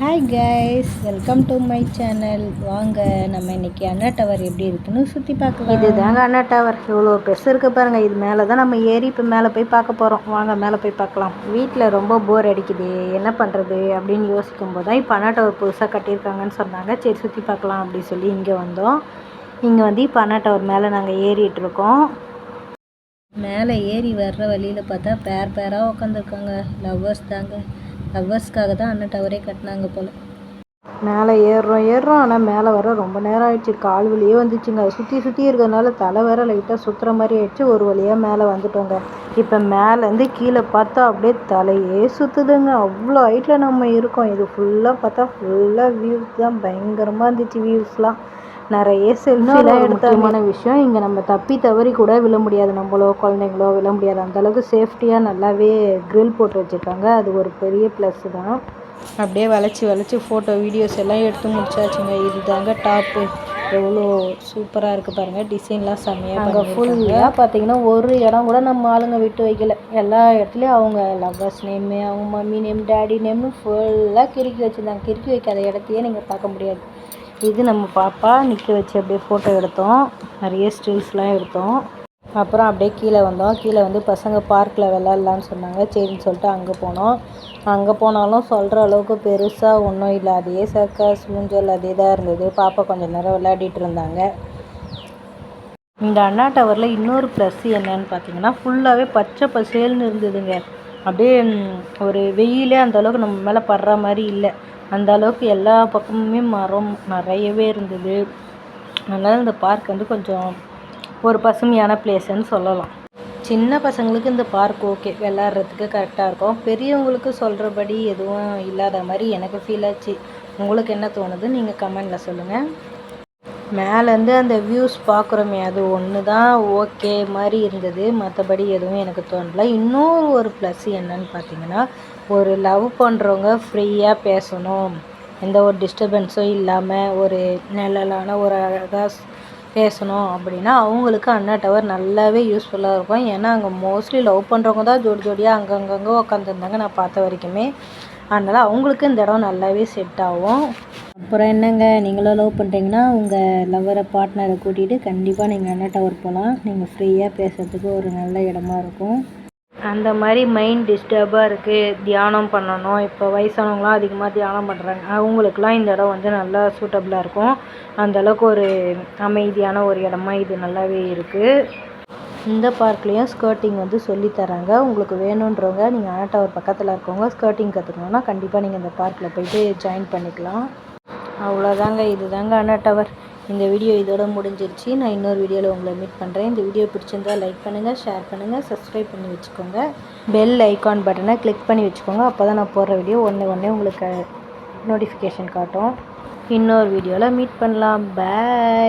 Hi guys welcome to my channel வாங்க நம்ம இன்னைக்கு அண்ணா டவர் எப்படி இருக்குன்னு சுற்றி பார்க்கலாம். இதுதாங்க அண்ணா டவர் இவ்வளோ பெருசு இருக்குது பாருங்கள் இது மேலே தான் நம்ம ஏறி இப்போ மேலே போய் பார்க்க போகிறோம் வாங்க மேலே போய் பார்க்கலாம். வீட்டில் ரொம்ப போர் அடிக்குது. என்ன பண்ணுறது அப்படின்னு யோசிக்கும் போது தான் இப்போ அண்ணா டவர் புதுசாக கட்டியிருக்காங்கன்னு சொன்னாங்க. சரி சுற்றி பார்க்கலாம் அப்படின்னு சொல்லி இங்கே வந்தோம். இங்கே வந்து இப்போ அண்ணா டவர் மேலே நாங்கள் ஏறிட்டு இருக்கோம். மேலே ஏறி வர்ற வழியில் பார்த்தா பேர் பேராக உட்காந்துருக்காங்க லவ்வர்ஸ் தாங்க. லவ்வர்ஸ்க்காக தான் அண்ணன் டவரே கட்டினாங்க போல். மேலே ஏறுறோம் ஏறுறோம். ஆனால் மேலே வர ரொம்ப நேரம் ஆயிடுச்சு. கால் வழியே வந்துச்சுங்க. சுற்றி சுற்றி இருக்கிறதுனால தலை வேற லைட்டாக சுற்றுற மாதிரி ஆயிடுச்சு. ஒரு வழியாக மேலே வந்துட்டோங்க. இப்போ மேலேருந்து கீழே பார்த்தா அப்படியே தலையே சுற்றுதுங்க அவ்வளோ ஹைட்டில் நம்ம இருக்கோம். இது ஃபுல்லாக பார்த்தா ஃபுல்லாக வியூஸ் தான். பயங்கரமாக இருந்துச்சு வியூஸ்லாம் நிறைய செல்ஃபிலாம் எடுத்தமான விஷயம் இங்கே நம்ம தப்பி தவறி கூட விழ முடியாது. நம்மளோ குழந்தைங்களோ விழ முடியாது. அந்தளவுக்கு சேஃப்டியாக நல்லாவே க்ரில் போட்டு வச்சுருக்காங்க. அது ஒரு பெரிய ப்ளஸ் தான். அப்படியே வளைச்சி வளைச்சி ஃபோட்டோ வீடியோஸ் எல்லாம் எடுத்து முடிச்சாச்சுங்க. இது தாங்க டாப்பு எவ்வளோ சூப்பராக இருக்குது பாருங்கள் டிசைன்லாம் செம்மையாக அங்கே ஃபுல்லாக பார்த்தீங்கன்னா ஒரு இடம் கூட நம்ம ஆளுங்க விட்டு வைக்கல. எல்லா இடத்துலையும் அவங்க லவ்வர்ஸ் நேமு அவங்க மம்மி நேம் டேடி நேம்னு ஃபுல்லாக கிறுக்கி வச்சுருந்தாங்க. கிறுக்கி வைக்காத இடத்தையே நீங்கள் பார்க்க முடியாது. இது நம்ம பாப்பா நிற்க வச்சு அப்படியே ஃபோட்டோ எடுத்தோம். நிறைய ஸ்டில்ஸ்லாம் எடுத்தோம். அப்புறம் அப்படியே கீழே வந்தோம். கீழே வந்து பசங்க பார்க்கில் விளாட்லான்னு சொன்னாங்க. சரின்னு சொல்லிட்டு அங்கே போனோம். அங்கே போனாலும் சொல்கிற அளவுக்கு பெருசாக ஒன்றும் இல்லை. அதே சர்க்கஸ் ஊஞ்சல் அதே தான் இருந்தது. பாப்பா கொஞ்சம் நேரம் விளையாடிட்டு இருந்தாங்க. இந்த அண்ணா டவரில் இன்னொரு ப்ளஸ் என்னன்னு பார்த்தீங்கன்னா ஃபுல்லாகவே பச்சை பசேல்னு இருந்ததுங்க. அப்படியே ஒரு வெயிலே அந்தளவுக்கு நம்ம மேலே படுற மாதிரி இல்லை. அந்த அளவுக்கு எல்லா பக்கமுமே மரம் நிறையவே இருந்தது. அதனால் இந்த பார்க் வந்து கொஞ்சம் ஒரு பசுமையான பிளேஸ்ன்னு சொல்லலாம். சின்ன பசங்களுக்கு இந்த பார்க் ஓகே விளாட்றதுக்கு கரெக்டாக இருக்கும். பெரியவங்களுக்கு சொல்கிறபடி எதுவும் இல்லாத மாதிரி எனக்கு ஃபீல் ஆச்சு. உங்களுக்கு என்ன தோணுது? நீங்கள் கமெண்டில் சொல்லுங்கள் மேலேருந்து அந்த வியூஸ் பார்க்குறோமே அது ஒன்று தான் ஓகே மாதிரி இருந்தது. மற்றபடி எதுவும் எனக்கு தோணல. இன்னொரு ஒரு ப்ளஸ் என்னன்னு பார்த்தீங்கன்னா ஒரு லவ் பண்ணுறவங்க ஃப்ரீயாக பேசணும். எந்த ஒரு டிஸ்டர்பன்ஸும் இல்லாமல் ஒரு நிழலான ஒரு அழகாக பேசணும் அப்படின்னா அவங்களுக்கு அண்ணா டவர் நல்லாவே யூஸ்ஃபுல்லாக இருக்கும். ஏன்னா அங்கே மோஸ்ட்லி லவ் பண்ணுறவங்க தான் ஜோடி ஜோடியாக அங்கங்கங்கே உட்காந்துருந்தாங்க நான் பார்த்த வரைக்குமே. அதனால் அவங்களுக்கு இந்த இடம் நல்லாவே செட் ஆகும். அப்புறம் என்னங்க நீங்களும் லவ் பண்ணுறீங்கன்னா உங்கள் லவ்வரை பார்ட்னரை கூட்டிகிட்டு கண்டிப்பாக நீங்கள் அண்ணா டவர் போகலாம் நீங்கள் ஃப்ரீயாக பேசுகிறதுக்கு ஒரு நல்ல இடமா இருக்கும். அந்த மாதிரி மைண்ட் டிஸ்டர்பாக இருக்குது தியானம் பண்ணணும். இப்போ வயசானவங்களாம் அதிகமாக தியானம் பண்ணுறாங்க அவங்களுக்குலாம் இந்த இடம் வந்து நல்லா சூட்டபுளாக இருக்கும். அந்தளவுக்கு ஒரு அமைதியான ஒரு இடமா இது நல்லாவே இருக்குது இந்த பார்க்லேயும் ஸ்கர்ட்டிங் வந்து சொல்லி தராங்க உங்களுக்கு வேணுன்றவங்க நீங்கள் அண்ணா டவர் பக்கத்தில் இருக்கவங்க ஸ்கர்ட்டிங் கற்றுக்கணுன்னா கண்டிப்பாக நீங்கள் இந்த பார்க்கில் போயிட்டு ஜாயின் பண்ணிக்கலாம். அவ்வளோதாங்க இதுதாங்க அண்ணா டவர். இந்த வீடியோ இதோட முடிஞ்சிருச்சு. நான் இன்னொரு வீடியோவில் உங்களை மீட் பண்ணுறேன் இந்த வீடியோ பிடிச்சிருந்தா லைக் பண்ணுங்கள் ஷேர் பண்ணுங்கள் சப்ஸ்கிரைப் பண்ணி வச்சுக்கோங்க. பெல் ஐக்கான் பட்டனை கிளிக் பண்ணி வச்சுக்கோங்க. அப்போ தான் நான் போடுற வீடியோ ஒன்று ஒன்றே உங்களுக்கு நோட்டிஃபிகேஷன் காட்டும். இன்னொரு வீடியோவில் மீட் பண்ணலாம். பாய்.